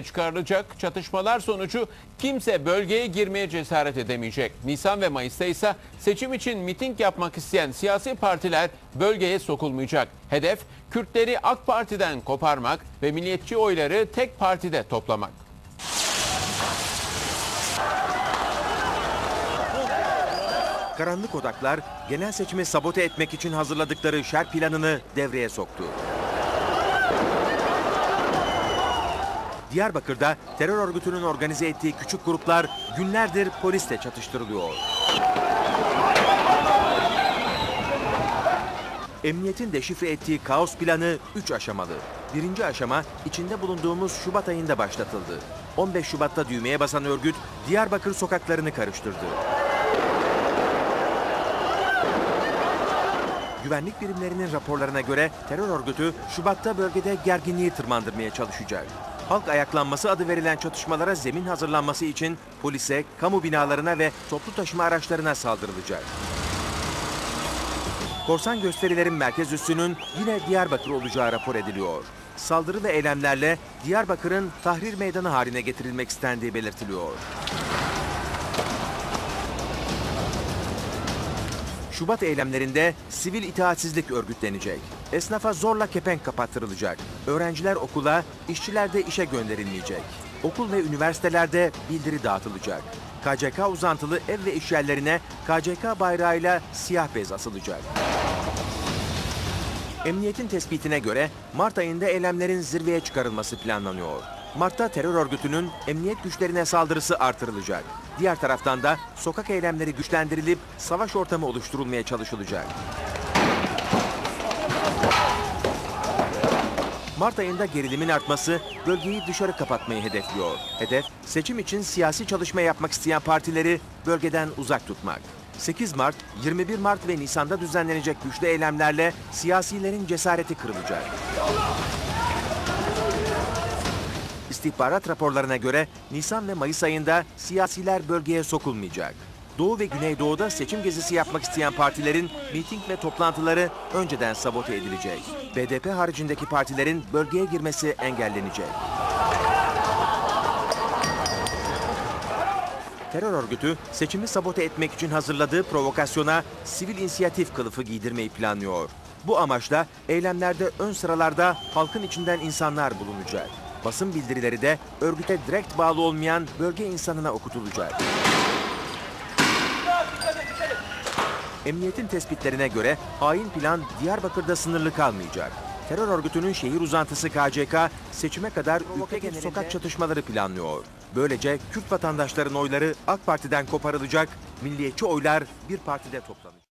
çıkarılacak çatışmalar sonucu kimse bölgeye girmeye cesaret edemeyecek. Nisan ve Mayıs'ta ise seçim için miting yapmak isteyen siyasi partiler bölgeye sokulmayacak. Hedef Kürtleri AK Parti'den koparmak ve milliyetçi oyları tek partide toplamak. Karanlık odaklar genel seçimi sabote etmek için hazırladıkları şer planını devreye soktu. Diyarbakır'da terör örgütünün organize ettiği küçük gruplar günlerdir polisle çatıştırılıyor. Emniyetin deşifre ettiği kaos planı 3 aşamalı. Birinci aşama içinde bulunduğumuz Şubat ayında başlatıldı. 15 Şubat'ta düğmeye basan örgüt Diyarbakır sokaklarını karıştırdı. Güvenlik birimlerinin raporlarına göre terör örgütü Şubat'ta bölgede gerginliği tırmandırmaya çalışacak. Halk ayaklanması adı verilen çatışmalara zemin hazırlanması için polise, kamu binalarına ve toplu taşıma araçlarına saldırılacak. Korsan gösterilerin merkez üssünün yine Diyarbakır olacağı rapor ediliyor. Saldırı ve eylemlerle Diyarbakır'ın tahrir meydanı haline getirilmek istendiği belirtiliyor. Şubat eylemlerinde sivil itaatsizlik örgütlenecek. Esnafa zorla kepenk kapattırılacak. Öğrenciler okula, işçiler de işe gönderilmeyecek. Okul ve üniversitelerde bildiri dağıtılacak. KCK uzantılı ev ve iş yerlerine KCK bayrağıyla siyah bez asılacak. Emniyetin tespitine göre Mart ayında eylemlerin zirveye çıkarılması planlanıyor. Mart'ta terör örgütünün emniyet güçlerine saldırısı artırılacak. Diğer taraftan da sokak eylemleri güçlendirilip savaş ortamı oluşturulmaya çalışılacak. Mart ayında gerilimin artması bölgeyi dışarı kapatmayı hedefliyor. Hedef seçim için siyasi çalışma yapmak isteyen partileri bölgeden uzak tutmak. 8 Mart, 21 Mart ve Nisan'da düzenlenecek güçlü eylemlerle siyasilerin cesareti kırılacak. İstihbarat raporlarına göre Nisan ve Mayıs ayında siyasiler bölgeye sokulmayacak. Doğu ve Güneydoğu'da seçim gezisi yapmak isteyen partilerin miting ve toplantıları önceden sabote edilecek. BDP haricindeki partilerin bölgeye girmesi engellenecek. Terör örgütü seçimi sabote etmek için hazırladığı provokasyona sivil inisiyatif kılıfı giydirmeyi planlıyor. Bu amaçla eylemlerde ön sıralarda halkın içinden insanlar bulunacak. Basın bildirileri de örgüte direkt bağlı olmayan bölge insanına okutulacak. Emniyetin tespitlerine göre hain plan Diyarbakır'da sınırlı kalmayacak. Terör örgütünün şehir uzantısı KCK seçime kadar ülke sokak çatışmaları planlıyor. Böylece Kürt vatandaşların oyları AK Parti'den koparılacak, milliyetçi oylar bir partide toplanacak.